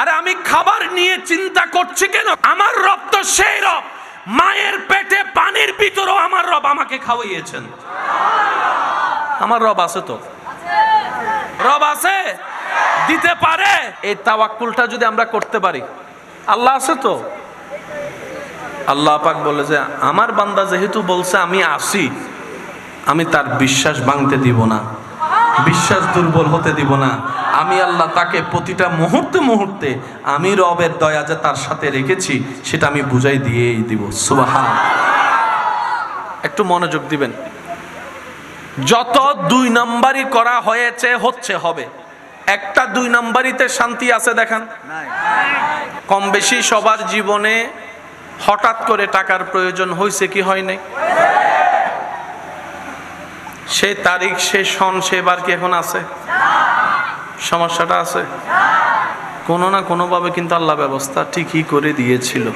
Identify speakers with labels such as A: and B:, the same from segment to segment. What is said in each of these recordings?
A: আর আমি খাবার নিয়ে চিন্তা করছি কেন? আমার রব তো সেই রব। মায়ের পেটে পানির ভিতরেও আমার রব আমাকে খাওয়াইয়েছেন আমার রব আছে তো? রব আছে? দিতে পারে? এই তাওয়াক্কুলটা যদি আমরা করতে পারি। আল্লাহ আছে তো? আল্লাহ পাক বলে যে, আমার বান্দা যেহেতু বলছে আমি আসি, আমি তার বিশ্বাস ভাঙতে দিব না। বিশ্বাস দুর্বল হতে দিব না। আমি আল্লাহ তাকে প্রতিটা মুহূর্তে মুহূর্তে আমি রবের দয়া যে তার সাথে রেখেছি, সেটা আমি বুঝাই দিয়েই দিব। সুবাহা একটু মনোযোগ দিবেন। যত দুই নাম্বারই করা হয়েছে, হচ্ছে, হবে। একটা দুই নাম্বারিতে শান্তি আছে, দেখান। কম বেশি সবার জীবনে হঠাৎ করে টাকার প্রয়োজন হয়েছে কি হয় নাই? সে তারিখ সে সন সেবার কি এখন আছে? সমস্যাটা আছে? কোনো না কোনোভাবে কিন্তু আল্লাহ ব্যবস্থা ঠিকই করে দিয়েছিল।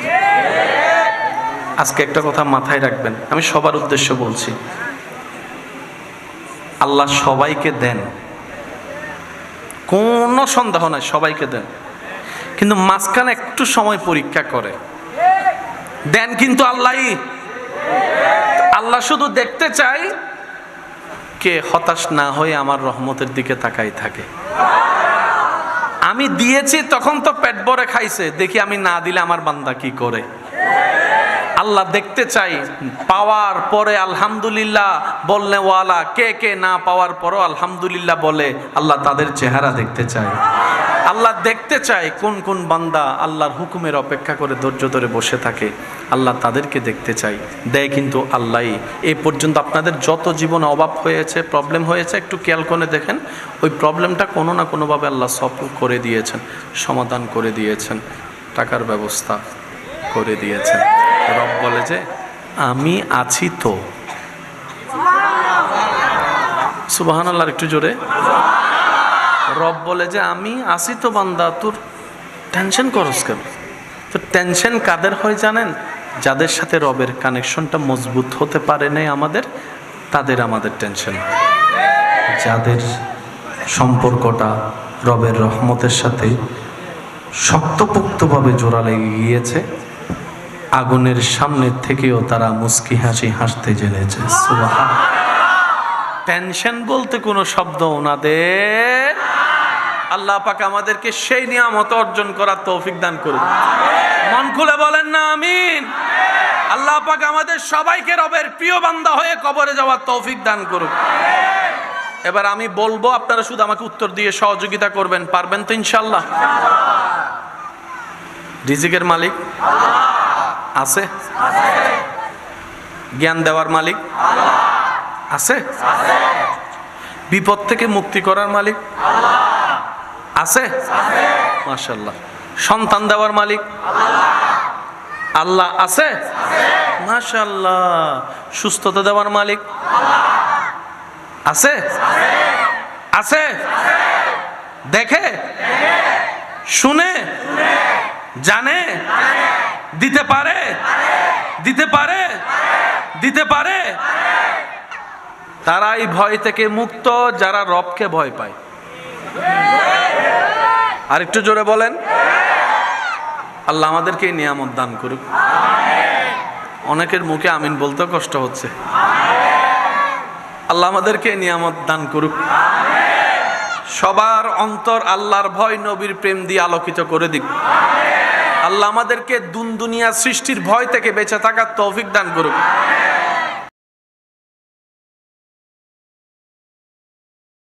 A: আজকে একটা কথা মাথায় রাখবেন, আমি সবার উদ্দেশ্য বলছি। আল্লাহ সবাইকে দেন। কোনো সন্দেহ নাই, সবাইকে দেন। কিন্তু মাঝখানে একটু সময় পরীক্ষা করে। দেন কিন্তু আল্লাহই। আল্লাহ শুধু দেখতে চাই কে হতাশ না হয়ে আমার রহমতের দিকে তাকাই থাকে। আমি দিয়েছি, তখন তো পেট ভরে খাইছে। দেখি আমি না দিলে আমার বান্দা কি করে? আল্লাহ দেখতে চাই। পাওয়ার পরে আলহামদুলিল্লাহ বললে, ওয়ালা, কে কে না পাওয়ার পরও আলহামদুলিল্লাহ বলে, আল্লাহ তাদের চেহারা দেখতে চায়। আল্লাহ দেখতে চায় কোন কোন বান্দা আল্লাহর হুকুমের অপেক্ষা করে ধৈর্য ধরে বসে থাকে। আল্লাহ তাদেরকে দেখতে চাই দেয় কিন্তু আল্লাহই এই পর্যন্ত আপনাদের যত জীবনে অভাব হয়েছে প্রবলেম হয়েছে, একটু খেয়াল করে দেখেন। ওই প্রবলেমটা কোনো না কোনোভাবে আল্লাহ সফল করে দিয়েছেন, সমাধান করে দিয়েছেন, টাকার ব্যবস্থা করে দিয়েছেন। রব বলে যে, আমি আছি তো। সুবাহান আল্লাহর একটু জোরে। রব বলে যে, আমি আছি তো বান্দা, তোর টেনশন করস কেন? তো টেনশন কাদের হয় জানেন? যাদের সাথে রবের কানেকশনটা মজবুত হতে পারে নাই আমাদের, তাদের আমাদের টেনশন যাদের সম্পর্কটা রবের রহমতের সাথে শক্তপোক্তভাবে জোড়া লেগে গিয়েছে, আগুনের সামনের থেকেও তারা মুস্কি হাসি হাসতে জেনেছে। টেনশন বলতে কোনো শব্দ ওনাদের আল্লাহ পাক আমাদেরকে সেই নিয়ামত অর্জন করার তৌফিক দান করুন। মন খুলে বলেন না, আমিন। আল্লাহ পাক আমাদের সবাইকে রবের প্রিয় বান্দা হয়ে কবরে যাওয়ার তৌফিক দান করুন এবার আমি বলব, আপনারা শুধু আমাকে উত্তর দিয়ে সহযোগিতা করবেন, পারবেন তো ইনশাল্লাহ রিজিকের মালিক? আছে? জ্ঞান দেওয়ার মালিক? আছে? বিপদ থেকে মুক্তি করার মালিক? আছে? মাশাল্লাহ সন্তান দেওয়ার মালিক? আল্লাহ আছে? মাশাল্লাহ সুস্থতা দেওয়ার মালিক? আছে? আছে? দেখে? শুনে? জানে? দিতে পারে? দিতে পারে? দিতে পারে? তারাই ভয় থেকে মুক্ত, যারা রবকে ভয় পায়। আর একটু জোরে বলেন। আল্লাহ আমাদেরকে এই নিয়ামত দান করুক। অনেকের মুখে আমিন বলতে কষ্ট হচ্ছে। আল্লাহ আমাদেরকে এই নিয়ামত দান করুক। সবার অন্তর আল্লাহর ভয় নবীর প্রেম দিয়ে আলোকিত করে দিক। আল্লাহ আমাদেরকে দুন দুনিয়া সৃষ্টির ভয় থেকে বেঁচে থাকার তৌফিক দান করুক।